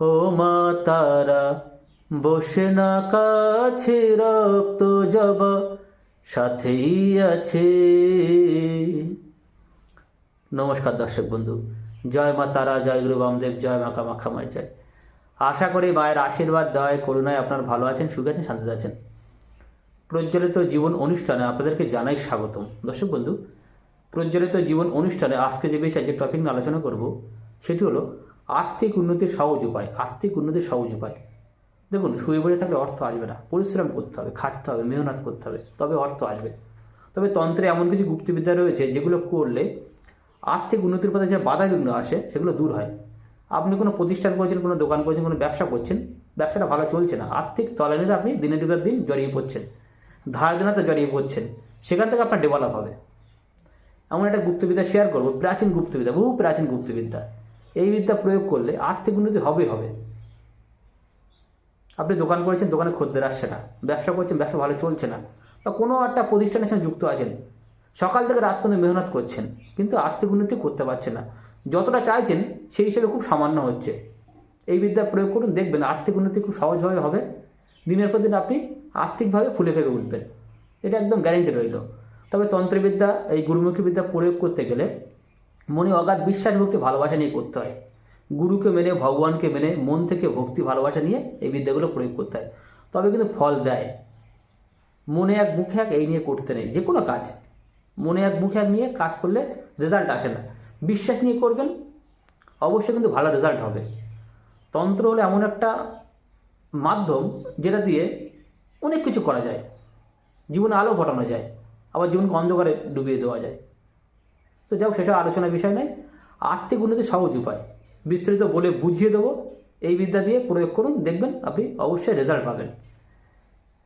ও মা, তারা বসে না, কাছে রক্ত জবা সাথেই আছে। নমস্কার দর্শক বন্ধু, জয় মা, তারা, জয় গুরু, বামদেব, জয় মা, কামাখ্যা, মায়ের জয়। আশা করি মায়ের আশীর্বাদ, দয়, করুণায় আপনার ভালো আছেন, সুখে আছেন, শান্তিতে আছেন। প্রজ্বলিত জীবন অনুষ্ঠানে আপনাদেরকে জানাই স্বাগতম। দর্শক বন্ধু, প্রজ্বলিত জীবন অনুষ্ঠানে আজকে যে বিষয়ে যে টপিক নিয়ে আলোচনা করব, সেটি হলো আর্থিক উন্নতির সহজ উপায়, আর্থিক উন্নতির সহজ উপায়। দেখুন, শুয়ে বসে থাকলে অর্থ আসবে না। পরিশ্রম করতে হবে, খাটতে হবে, মেহনত করতে হবে, তবে অর্থ আসবে। তবে তন্ত্রে এমন কিছু গুপ্তবিদ্যা রয়েছে যেগুলো করলে আর্থিক উন্নতির পথে যে বাধা বিঘ্ন আসে, সেগুলো দূর হয়। আপনি কোনো প্রতিষ্ঠান করছেন, কোনো দোকান করছেন, কোনো ব্যবসা করছেন, ব্যবসাটা ভালো চলছে না। আর্থিক তলানিতে আপনি দিনের দিনের দিন জড়িয়ে পড়ছেন ধার দেনাতে জড়িয়ে পড়ছেন, সেখান থেকে আপনার ডেভেলপ হবে। এমন একটা গুপ্তবিদ্যা শেয়ার করব, প্রাচীন গুপ্তবিদ্যা, বহু প্রাচীন গুপ্তবিদ্যা। এই বিদ্যা প্রয়োগ করলে আর্থিক উন্নতি হবে হবে। আপনি দোকান করেছেন, দোকানে খদ্দের আসছে না। ব্যবসা করছেন, ব্যবসা ভালো চলছে না। বা কোনো একটা প্রতিষ্ঠানের সঙ্গে যুক্ত আছেন। সকাল থেকে রাত পর্যন্ত মেহনত করছেন, কিন্তু আর্থিক উন্নতি করতে পারছেন না। যতটা চাইছেন, সেই হিসেবে খুব সামান্য হচ্ছে। এই বিদ্যা প্রয়োগ করুন, দেখবেন আর্থিক উন্নতি খুব সহজভাবে হবে। দিনের পর দিন আপনি আর্থিকভাবে ফুলে ফেপে উঠবেন। এটা একদম গ্যারেন্টি রইল। তবে তন্ত্রবিদ্যা, এই গুরুমুখী বিদ্যা প্রয়োগ করতে গেলে মনে অগাধ বিশ্বাস ভক্তি ভালোবাসা নিয়ে করতে হয়। গুরুকে মেনে, ভগবানকে মেনে, মন থেকে ভক্তি ভালোবাসা নিয়ে এই বিদ্যাগুলো প্রয়োগ করতে হয়। তবে কিন্তু ফল দেয়। মনে এক মুখে এক এই নিয়ে করতে নেই। যে কোনো কাজ। মনে এক মুখে এক নিয়ে কাজ করলে রেজাল্ট আসে না। বিশ্বাস নিয়ে করবেন, অবশ্যই কিন্তু ভালো রেজাল্ট হবে। তন্ত্র হলো এমন একটা মাধ্যম যেটা দিয়ে অনেক কিছু করা যায়। জীবনে আলো ঘটানো যায়। আবার জীবনকে অন্ধকারে ডুবিয়ে দেওয়া যায়। তো যাই হোক, সেসব আলোচনার বিষয় নয়। আর্থিক উন্নতি সহজ উপায়। বিস্তারিত বলে বুঝিয়ে দেবো। এই বিদ্যা দিয়ে প্রয়োগ করুন। দেখবেন আপনি অবশ্যই রেজাল্ট পাবেন।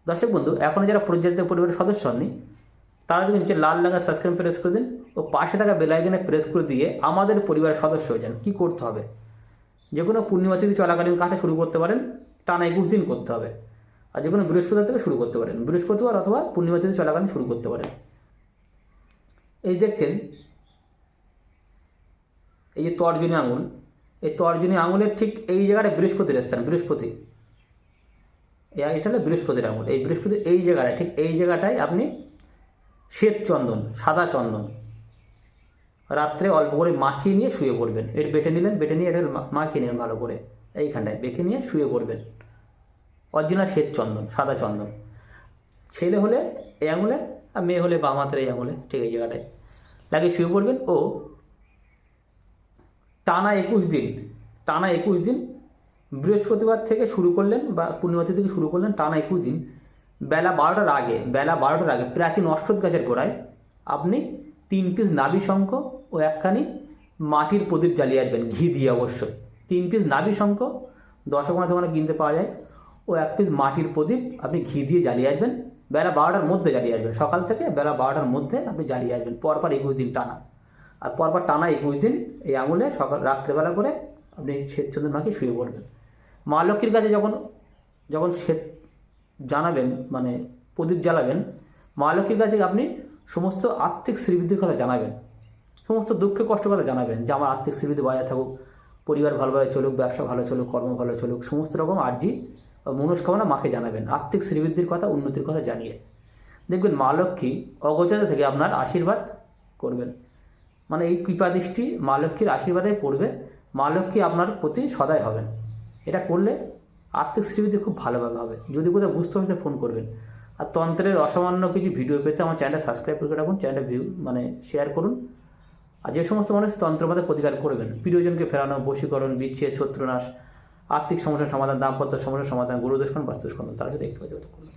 দর্শক বন্ধু এখনও যারা প্রজ্বলিত পরিবারের সদস্য হননি, তারা যদি নিচে লাল লাগার সাবস্ক্রাইব প্রেস করে দিন ও পাশে থাকা বেলাইকনে প্রেস করে দিয়ে আমাদের পরিবারের সদস্য হয়ে যান। কী করতে হবে? যে কোনো পূর্ণিমা তিথি চলাকালীন কাজটা শুরু করতে পারেন। টানা একুশ দিন করতে হবে। আর যে কোনো বৃহস্পতিবার থেকে শুরু করতে পারেন। বৃহস্পতিবার অথবা পূর্ণিমা তিথি চলাকালীন শুরু করতে পারেন। এই দেখছেন এই যে তর্জনী আঙুল, এই তর্জনী আঙুলের ঠিক এই জায়গাটা বৃহস্পতির স্থান, বৃহস্পতি। এটা হলো বৃহস্পতির আঙুল। এই বৃহস্পতি এই জায়গাটায়, ঠিক এই জায়গাটায় আপনি শ্বেত চন্দন, সাদা চন্দন রাত্রে অল্প করে মাখিয়ে নিয়ে শুয়ে পড়বেন। এর বেটে নিলেন, বেটে নিয়ে এটা মাখিয়ে নেবেন ভালো করে। এইখানটায় বেঁকে নিয়ে শুয়ে পড়বেন। অরিজিনাল শ্বেত চন্দন, সাদা চন্দন। ছেলে হলে এই আঙুলে আর মেয়ে হলে বাম হাতের এই আঙুলে, ঠিক এই জায়গাটায়। লাগিয়ে শুয়ে পড়বেন ও টানা একুশ দিন, টানা একুশ দিন, বৃহস্পতিবার থেকে শুরু করলেন বা পূর্ণিমাতি থেকে শুরু করলেন টানা একুশ দিন, বেলা বারোটার আগে, বেলা বারোটার আগে প্রাচীন অশ্বত গাছের গোড়ায় আপনি তিন পিস নাভি শঙ্খ ও একখানি মাটির প্রদীপ জ্বালিয়ে আসবেন, ঘি দিয়ে অবশ্যই। তিন পিস নাভি শঙ্খ দশকোনা দোকানে কিনতে পাওয়া যায় ও এক পিস মাটির প্রদীপ আপনি ঘি দিয়ে জ্বালিয়ে আসবেন, বেলা বারোটার মধ্যে জ্বালিয়ে আসবেন, সকাল থেকে বেলা বারোটার মধ্যে আপনি জ্বালিয়ে আসবেন, পরপর একুশ দিন টানা। আর পরপর টানা একুশ দিন এই আঙুলে সকাল, রাত্রেবেলা করে আপনি শ্বেত চন্দন মাখিয়ে শুয়ে পড়বেন। মা লক্ষ্মীর কাছে যখন যখন শ্বেত জানাবেন মানে প্রদীপ জ্বালাবেন, মা লক্ষ্মীর কাছে আপনি সমস্ত আর্থিক শ্রীবৃদ্ধির কথা জানাবেন, সমস্ত দুঃখ কষ্ট কথা জানাবেন যে আমার আর্থিক শ্রীবৃদ্ধি বজায় থাকুক, পরিবার ভালোভাবে চলুক, ব্যবসা ভালো চলুক, কর্ম ভালো চলুক, সমস্ত রকম আর্জি বা মনস্কামনা মাকে জানাবেন আর্থিক শ্রীবৃদ্ধির কথা, উন্নতির কথা জানিয়ে। দেখবেন মা লক্ষ্মী অগোচর থেকে আপনার আশীর্বাদ করবেন। মানে এই কৃপাদৃষ্টি মা লক্ষ্মীর আশীর্বাদে পড়বে। মা লক্ষ্মী আপনার প্রতি সদাই হবেন। এটা করলে আর্থিক শ্রীবৃদ্ধি খুব ভালোভাবে হবে। যদি কোথাও বুঝতে হবে ফোন করবেন। আর তন্ত্রের অসামান্য কিছু ভিডিও পেতে আমার চ্যানেলটা সাবস্ক্রাইব করে রাখুন, চ্যানেলটা ভিউ মানে শেয়ার করুন। আর যে সমস্ত মানুষ তন্ত্রমাতে প্রতিকার করবেন, প্রিয়জনকে ফেরানো, বশীকরণ, বিচ্ছেদ, শত্রুনাশ, আর্থিক সমস্যার সমাধান, দাম্পত্য সমস্যার সমাধান গুরুদোষণ বাস্তুষ্করণ তারা সাথে একটু করুন।